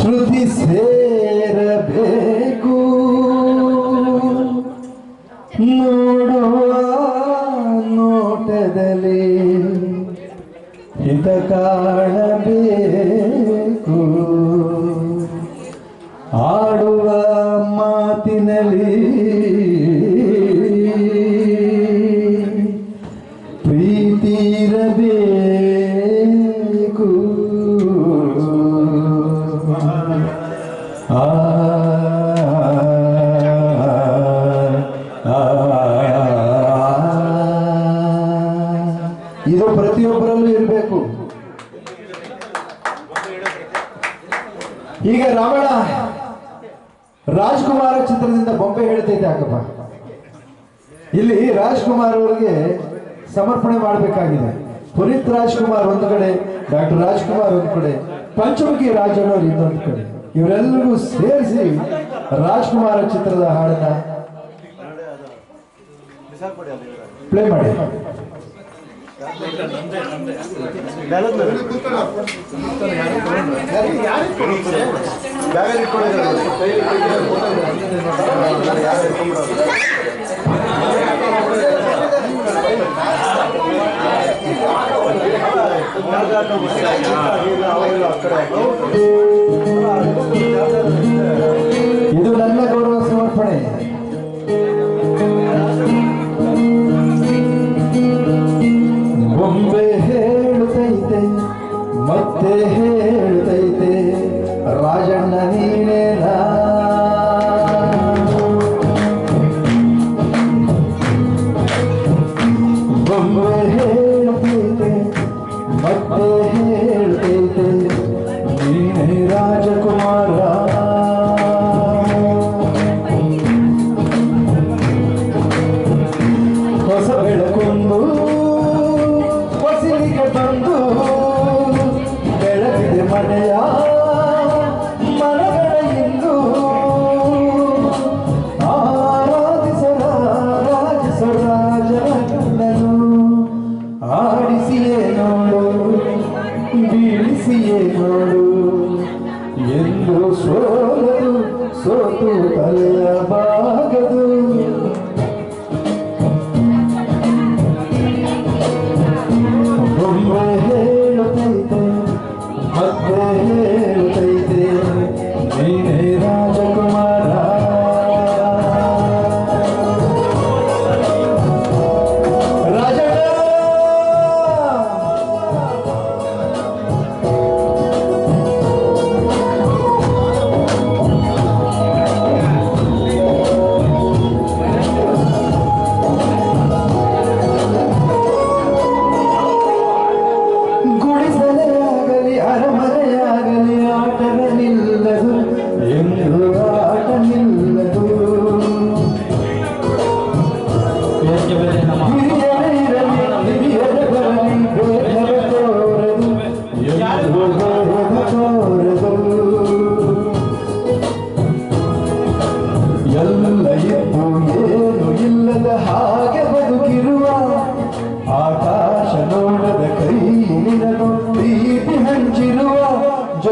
ಶ್ರುತಿ ಸೇರಬೇಕು. ನೋಡುವ ನೋಟದಲ್ಲಿ ಹಿತ ಈಗ ರಾವಣ ರಾಜ್ಕುಮಾರ ಚಿತ್ರದಿಂದ ಬೊಂಬೆ ಹೇಳ್ತೈತೆ ಯಾಕಪ್ಪ ಇಲ್ಲಿ ರಾಜ್ಕುಮಾರ್ ಅವರಿಗೆ ಸಮರ್ಪಣೆ ಮಾಡಬೇಕಾಗಿದೆ. ಪುನೀತ್ ರಾಜ್ಕುಮಾರ್ ಒಂದು ಕಡೆ ಡಾಕ್ಟರ್ ರಾಜ್ಕುಮಾರ್ ಒಂದು ಕಡೆ ಪಂಚಮುಖಿ ರಾಜನವರು ಇನ್ನೊಂದು ಕಡೆ. ಇವರೆಲ್ಲರಿಗೂ ಸೇರಿಸಿ ರಾಜ್ಕುಮಾರ ಚಿತ್ರದ ಹಾಡನ್ನ ಪ್ಲೇ ಮಾಡಿ. ಇದು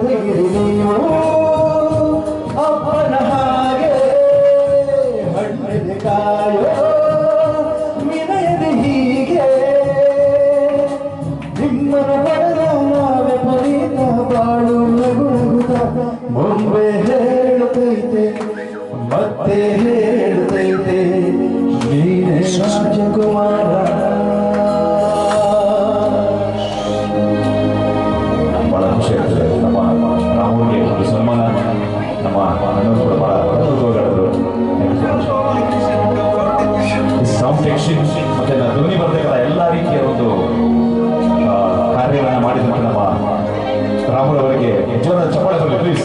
ಜೊತೆಗಿರಿ ನೀವು ಅಪ್ಪನ ಹಾಗೆ ಹಣ್ಣಿದೆ ಕಾಯೋ, ವಿನಯದೆ ಹೀಗೆ. ನಿಮ್ಮನ ಪಡೆದ ನಾವೇ ಪರೀತ ಬಾಳು ಬೊಂಬೆ ಹೇಳುತ್ತೈತೆ, ಮತ್ತೆ ಹೇಳುತ್ತೈತೆ, ನೀನೇ ರಾಜಕುಮಾರ. ಟೆಕ್ಷನ್ ಮತ್ತೆ ಧ್ವನಿ ಬರ್ಬೇಕಾದ ಎಲ್ಲ ರೀತಿಯ ಒಂದು ಕಾರ್ಯಗಳನ್ನ ಮಾಡಿದಂತ ನಮ್ಮ ರಾಹುಲ್ ಅವರಿಗೆ. ಜೋರ ಚಪ್ಪಾಳೆ ಬರಲಿ ಪ್ಲೀಸ್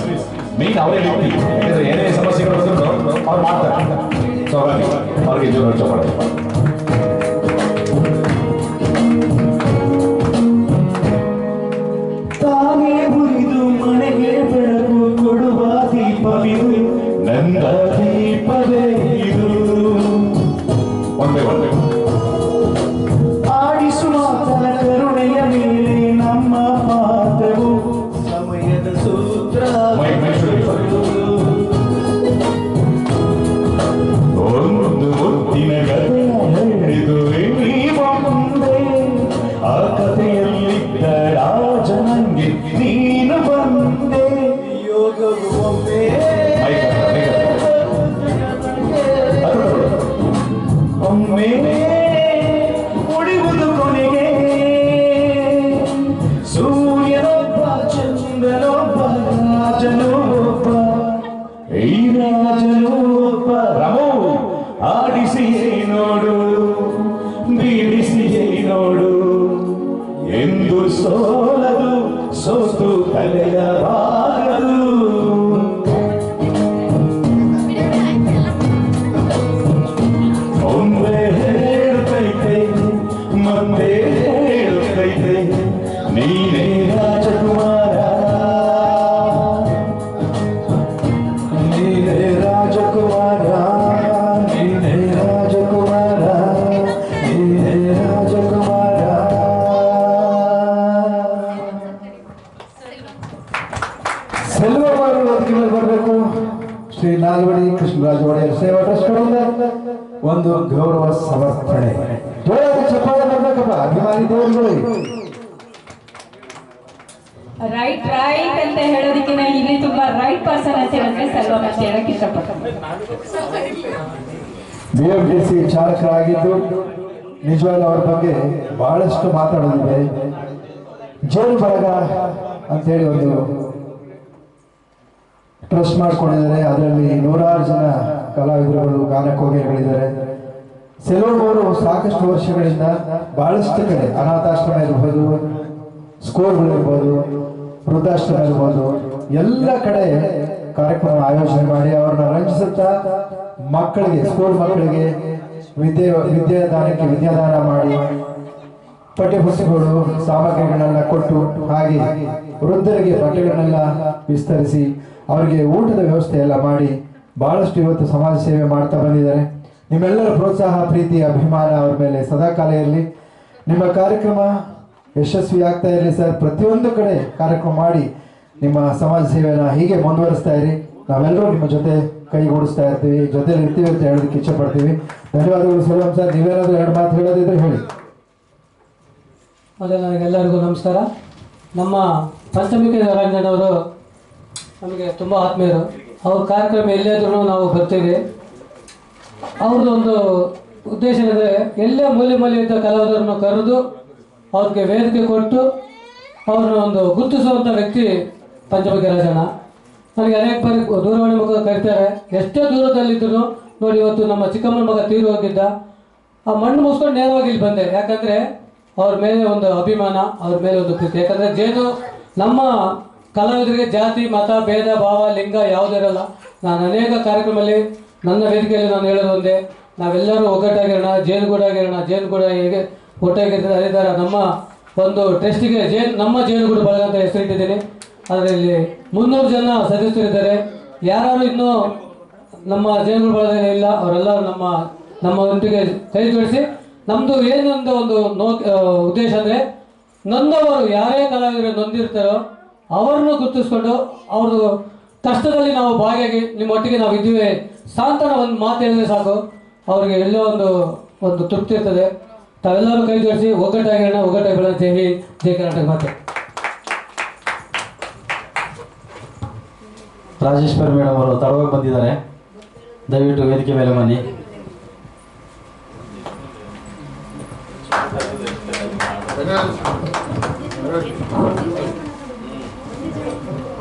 ಮೇನ್ ಅವರೇ ವ್ಯಕ್ತಿ. ಯಾಕಂದ್ರೆ ಏನೇ ಸಮಸ್ಯೆಗಳು ಬಂದ್ರು ಅವ್ರು ಮಾಡ್ತಾರೆ. ಸೊ ಹಾಗಾಗಿ ಅವ್ರಿಗೆ ಜೋರ ಚಪ್ಪಾಳೆ. ತಾನೇ ಹುರಿದು ಮನೆಗೆ ಬೆಳಕು ಕೊಡುವ ದೀಪವಿದು. ನಂದ ದೀಪವೇ. ರಾಜನು ಒಬ್ಬ ರಮೋ ಆಡಿಸಿಯೇ ನೋಡು ಬೀಳಿಸಿಯೇ ನೋಡು ಎಂದು ಸೋಲದು ಸೋತು ಕಲೆಯಬಾರದು ಒಮ್ಮೆ ಹೇಳುತ್ತೈತೆ ಮತ್ತೆ ಹೇಳುತ್ತೈತೆ ನೀನೇ ಶ್ರೀ ನಾಲ್ವಡಿ ಕೃಷ್ಣರಾಜ ಒಡೆಯರ್ ಸೇವಾ ಟ್ರಸ್ಟ್ ಕಡೆಯಿಂದ ಒಂದು ಗೌರವ ಸಮರ್ಪಣೆ. ಜೋರಾಗಿ ಚಪ್ಪಾಳೆ ಬರ್ಬೇಕಪ್ಪ ಅಭಿಮಾನಿ ದೇವರುಗಳು. ರೈಟ್ ರೈಟ್ ಅಂತ ಹೇಳೋದಕ್ಕಿಂತ ಇಲ್ಲಿ ತುಂಬಾ ರೈಟ್ ಪರ್ಸನ್ ಅಂತ ಹೇಳಿದ್ರೆ ಸಲ್ವಾ ಅಂತ ಹೇಳಕ್ ಇಷ್ಟಪಡ್ತಾರೆ ಬಿ ಎಂ ಸಿ ಚಾಲಕರಾಗಿದ್ದು ನಿಜವಾಗ್ಲೂ ಅವರ ಬಗ್ಗೆ ಬಹಳಷ್ಟು ಮಾತಾಡೋದಿದೆ. ಜೇನು ಬಳಗ ಅಂತೇಳಿ ಒಂದು ಟ್ರಸ್ಟ್ ಮಾಡ್ಕೊಂಡಿದ್ದಾರೆ. ಅದರಲ್ಲಿ ನೂರಾರು ಜನ ಕಲಾವಿದರುಗಳು ಗಾನಕೋಗಿಗಳಿದ್ದಾರೆ ಸೆಲೋಮ್ ಅವರು ಸಾಕಷ್ಟು ವರ್ಷಗಳಿಂದ ಬಹಳಷ್ಟು ಕಡೆ ಅನಾಥಾಶ್ರಮ ಇರ್ಬೋದು ಸ್ಕೂಲ್ಗಳಿರ್ಬೋದು ವೃದ್ಧಾಶ್ರಮ ಇರ್ಬೋದು, ಎಲ್ಲ ಕಡೆ ಕಾರ್ಯಕ್ರಮ ಆಯೋಜನೆ ಮಾಡಿ ಅವ್ರನ್ನ ರಂಜಿಸುತ್ತಾ ಮಕ್ಕಳಿಗೆ, ಸ್ಕೂಲ್ ಮಕ್ಕಳಿಗೆ ವಿದ್ಯೆ, ವಿದ್ಯಾದಾನಕ್ಕೆ ವಿದ್ಯಾದಾನ ಮಾಡಿ ಪಠ್ಯಪುಸ್ತಕಗಳು, ಸಾಮಗ್ರಿಗಳನ್ನೆಲ್ಲ ಕೊಟ್ಟು ಹಾಗೆ ವೃದ್ಧರಿಗೆ ಬಟ್ಟೆಗಳನ್ನೆಲ್ಲ ವಿಸ್ತರಿಸಿ ಅವರಿಗೆ ಊಟದ ವ್ಯವಸ್ಥೆ ಎಲ್ಲ ಮಾಡಿ ಬಹಳಷ್ಟು ಇವತ್ತು ಸಮಾಜ ಸೇವೆ ಮಾಡ್ತಾ ಬಂದಿದ್ದಾರೆ. ನಿಮ್ಮೆಲ್ಲರ ಪ್ರೋತ್ಸಾಹ, ಪ್ರೀತಿ, ಅಭಿಮಾನ ಅವ್ರ ಮೇಲೆ ಸದಾಕಾಲ ಇರಲಿ. ನಿಮ್ಮ ಕಾರ್ಯಕ್ರಮ ಯಶಸ್ವಿ ಆಗ್ತಾ ಇರಲಿ ಸರ್. ಪ್ರತಿಯೊಂದು ಕಡೆ ಕಾರ್ಯಕ್ರಮ ಮಾಡಿ ನಿಮ್ಮ ಸಮಾಜ ಸೇವೆನ ಹೀಗೆ ಮುಂದುವರಿಸ್ತಾ ಇರಿ. ನಾವೆಲ್ಲರೂ ನಿಮ್ಮ ಜೊತೆ ಕೈಗೂಡಿಸ್ತಾ ಇರ್ತೀವಿ. ಜೊತೆಲಿ ಇರ್ತೀವಿ ಅಂತ ಹೇಳೋದಕ್ಕೆ ಇಚ್ಛೆ ಪಡ್ತೀವಿ ಧನ್ಯವಾದಗಳು ಸೆಲ್ವಂ ಸರ್ ನೀವೇನಾದರೂ ಎರಡು ಮಾತು ಹೇಳೋದಿದ್ರೆ ಹೇಳಿ. ಮೊದಲು ನನಗೆಲ್ಲರಿಗೂ ನಮಸ್ಕಾರ. ನಮ್ಮ ಪಂಚಮಿಕೆ ನಾರಾಯಣವರು ನಮಗೆ ತುಂಬ ಆತ್ಮೀಯರು. ಅವ್ರ ಕಾರ್ಯಕ್ರಮ ಎಲ್ಲಿಯಾದ್ರೂ ನಾವು ಬರ್ತೀವಿ. ಅವ್ರದ್ದೊಂದು ಉದ್ದೇಶ ಏನಂದರೆ, ಎಲ್ಲೇ ಮೂಲೆ ಮೂಲೆ ಇದ್ದ ಕಲಾವಿದರನ್ನು ಕರೆದು ಅವ್ರಿಗೆ ವೇದಿಕೆ ಕೊಟ್ಟು ಅವ್ರನ್ನ ಒಂದು ಗುರುತಿಸುವಂಥ ವ್ಯಕ್ತಿ ಪಂಚಮುಖಿ ರಾಜಣ್ಣ ನನಗೆ ಅನೇಕ ಬಾರಿ ದೂರವಾಣಿ ಮುಖ ಕರಿತಾರೆ. ಎಷ್ಟೇ ದೂರದಲ್ಲಿದ್ದರೂ ನೋಡಿ ಇವತ್ತು ನಮ್ಮ ಚಿಕ್ಕಮ್ಮನ ಮಗ ತೀರು ಹೋಗಿದ್ದ. ಆ ಮಣ್ಣು ಮುಸ್ಕೊಂಡು ನೇರವಾಗಿ ಇಲ್ಲಿ ಬಂದೆ. ಯಾಕಂದರೆ ಅವ್ರ ಮೇಲೆ ಒಂದು ಅಭಿಮಾನ, ಅವ್ರ ಮೇಲೆ ಒಂದು ಪ್ರೀತಿ. ಯಾಕಂದರೆ ಜೇನು ನಮ್ಮ ಕಲಾವಿದರಿಗೆ ಜಾತಿ, ಮತ, ಭೇದ, ಭಾವ, ಲಿಂಗ ಯಾವುದೇ ಇರಲ್ಲ. ನಾನು ಅನೇಕ ಕಾರ್ಯಕ್ರಮದಲ್ಲಿ ನನ್ನ ವೇದಿಕೆಯಲ್ಲಿ ನಾನು ಹೇಳೋದು ಒಂದೇ. ನಾವೆಲ್ಲರೂ ಒಗ್ಗಟ್ಟಾಗಿರೋಣ, ಜೇನುಗೂಡಾಗಿರೋಣ, ಜೇನುಗೂಡ ಹೇಗೆ ಒಟ್ಟಾಗಿರ್ತದೆ ಅದೇ ನಮ್ಮ ಒಂದು ಟೆಸ್ಟಿಗೆ ಜೇನು, ನಮ್ಮ ಜೇನುಗೂಡು ಬಳಗ ಅಂತ ಹೆಸರಿಟ್ಟಿದ್ದೀನಿ ಅದರಲ್ಲಿ ಮುನ್ನೂರು ಜನ ಸದಸ್ಯರಿದ್ದಾರೆ ಯಾರು ಇನ್ನೂ ನಮ್ಮ ಜೇನುಗೂಡು ಬಳಗದಲ್ಲಿ ಇಲ್ಲ, ಅವರೆಲ್ಲರೂ ನಮ್ಮ ನಮ್ಮ ಒಟ್ಟಿಗೆ ಕೈ ಜೋಡಿಸಿ. ನಮ್ಮದು ಏನೊಂದು ಒಂದು ನೋ ಉದ್ದೇಶ ಅಂದರೆ, ನೊಂದವರು ಯಾರೇ ಕಲಾವಿದರು ನೊಂದಿರ್ತಾರೋ ಅವರನ್ನು ಗುರುತಿಸ್ಕೊಂಡು ಅವ್ರದ್ದು ಕಷ್ಟದಲ್ಲಿ ನಾವು ಭಾಗಿಯಾಗಿ ನಿಮ್ಮೊಟ್ಟಿಗೆ ನಾವು ಇದ್ದೀವಿ. ಸಾಂತನ ಒಂದು ಮಾತು ಹೇಳಿದ್ರೆ ಸಾಕು. ಅವ್ರಿಗೆ ಎಲ್ಲೋ ಒಂದು ಒಂದು ತೃಪ್ತಿ ಇರ್ತದೆ. ತಾವೆಲ್ಲರೂ ಕೈ ಜೋಡಿಸಿ ಒಗ್ಗಟ್ಟಾಗಿರೋಣ ಒಗ್ಗಟ್ಟಾಗಿ ಬೆಳೆ ಜೈ ಹಿಂದ್, ಜೈ ಕರ್ನಾಟಕ ಮಾತೆ. ರಾಜೇಶ್ವರಿ ಮೇಡಮ್ ಅವರು ತಡವಾಗಿ ಬಂದಿದ್ದಾರೆ. ದಯವಿಟ್ಟು ವೇದಿಕೆ ಮೇಲೆ ಬನ್ನಿ.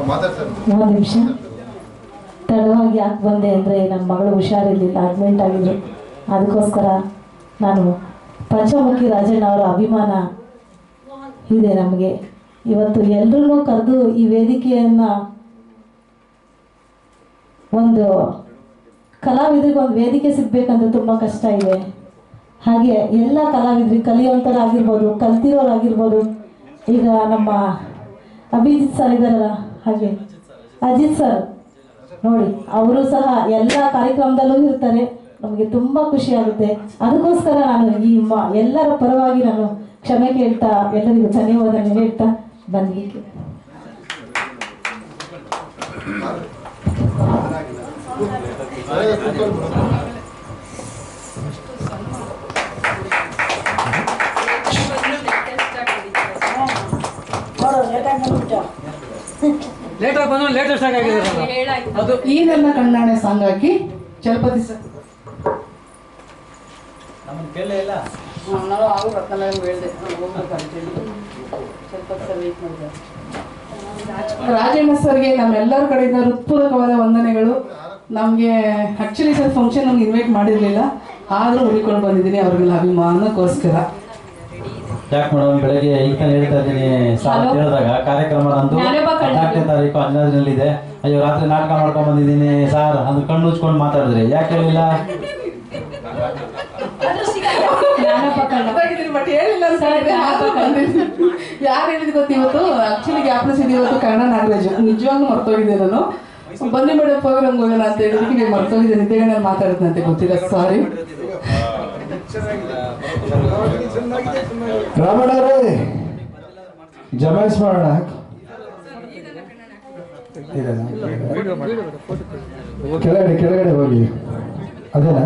ಒಂದು ನಿಮಿಷ. ತಡವಾಗಿ ಯಾಕೆ ಬಂದೆ ಅಂದರೆ ನನ್ನ ಮಗಳು ಹುಷಾರಿರಲಿಲ್ಲ ಅಡ್ಮಿಂಟ್ ಆಗಿದ್ರು. ಅದಕ್ಕೋಸ್ಕರ ನಾನು ಪಂಚಮುಖಿ ರಾಜಣ್ಣ ಅವರ ಅಭಿಮಾನ ಇದೆ ನಮಗೆ. ಇವತ್ತು ಎಲ್ರೂ ಕರೆದು ಈ ವೇದಿಕೆಯನ್ನು ಒಂದು ಕಲಾವಿದರಿಗೆ ಒಂದು ವೇದಿಕೆ ಸಿಗ್ಬೇಕಂದ್ರೆ ತುಂಬ ಕಷ್ಟ ಇದೆ. ಹಾಗೆ ಎಲ್ಲ ಕಲಾವಿದರಿಗೆ ಕಲಿಯುವಂಥರಾಗಿರ್ಬೋದು ಕಲ್ತಿರೋರಾಗಿರ್ಬೋದು. ಈಗ ನಮ್ಮ ಅಭಿಜಿತ್ ಸರ್ ಇದ್ದಾರಲ್ಲ ಹಾಗೆ. ಅಜಿತ್ ಸರ್ ನೋಡಿ, ಅವರು ಸಹ ಎಲ್ಲ ಕಾರ್ಯಕ್ರಮದಲ್ಲೂ ಇರ್ತಾರೆ. ನಮಗೆ ತುಂಬಾ ಖುಷಿ ಆಗುತ್ತೆ. ಅದಕ್ಕೋಸ್ಕರ ನಾನು ಈ ಎಲ್ಲರ ಪರವಾಗಿ ನಾನು ಕ್ಷಮೆ ಕೇಳ್ತಾ, ಎಲ್ಲರಿಗೂ ಧನ್ಯವಾದ ಹೇಳ್ತಾ ಬಂದ್ವಿ. You. ಲೇಟಾಗಿ ಬಂದ್ರೆ ಲೇಟೆಸ್ಟ್ ಆಗಿ ಆಗಿದೆ ಅದು ಈ ನನ್ನ ಕಣ್ಣಾಣೆ ಸಾಂಗ್ ಹಾಕಿ ಚಲಪತಿ ಸರ್ ನಮ್ಮನ್ನು ಕೇಳಲೇ ಇಲ್ಲ. ನಾವು ಅವರು ರತ್ನಾಲಯ ಹೇಳಿದೆ. ಚಲಪತಿ ಸರ್ ವೇಟ್ ಮಾಡಿದ್ದಾರೆ. ರಾಜಣ್ಣ ಸರ್ಗೆ ನಮ್ಮೆಲ್ಲರ ಕಡೆಯಿಂದ ಹೃತ್ಪೂರ್ವಕವಾದ ವಂದನೆಗಳು. ನಮಗೆ ಆ್ಯಕ್ಚುಲಿ ಸರ್ ಫಂಕ್ಷನ್ ನಮ್ಗೆ ಇನ್ವೈಟ್ ಮಾಡಿರಲಿಲ್ಲ. ಆದರೂ ಹುಡುಕೊಂಡು ಬಂದಿದ್ದೀನಿ. ಅವ್ರಿಗೆಲ್ಲ ಅಭಿಮಾನಕ್ಕೋಸ್ಕರ. ಯಾಕೆ ಮೇಡಮ್ ಬೆಳಗ್ಗೆ ಈಗ ಹೇಳ್ತಾ ಇದ್ದೀನಿ. ಸಾರ್ ಅಂತ ಹೇಳಿದಾಗ ಕಾರ್ಯಕ್ರಮ ನಂದು. ಹದಿನಾಲ್ಕನೇ ತಾರೀಕು ಹದಿನೈದರಲ್ಲಿದೆ. ಅಯ್ಯೋ ರಾತ್ರಿ ನಾಟಕ ಮಾಡ್ಕೊಂಡ್ ಬಂದಿದ್ದೀನಿ. ಸಾರ್ ಅದು ಕಣ್ಣು ಉಚ್ಕೊಂಡು ಮಾತಾಡಿದ್ರಿ. ಯಾಕೆ ಹೇಳಿಲ್ಲ ಯಾರು ಹೇಳಿದ್ ಗೊತ್ತಿವತ್ತು ಆಕ್ಚುಲಿ ಇದೆ ಇವತ್ತು? ಕನ್ನಡ ನಾಗರಾಜ್. ನಿಜವಾಗ್ಲೂ ಮರ್ತೋಗಿದ್ದೆ ನಾನು. ಬನ್ನಿ ಮೇಡಮ್ ಪ್ರೋಗ್ರಾಮ್ ಹೋಗೋಣ ಅಂತ ಹೇಳಿದಕ್ಕೆ ನೀವು ಮರ್ತೋಗಿದ್ದೆ ನಾನು ಮಾತಾಡೋದಂತೆ. ಗೊತ್ತಿಲ್ಲ. ಸಾರಿ ರಾಮಣ್ಣರೇ ಜಮಾಯಿಸ್ ಮಾಡೋಣ? ಕೆಳಗಡೆ ಕೆಳಗಡೆ ಹೋಗಿ. ಅದೇನಾ?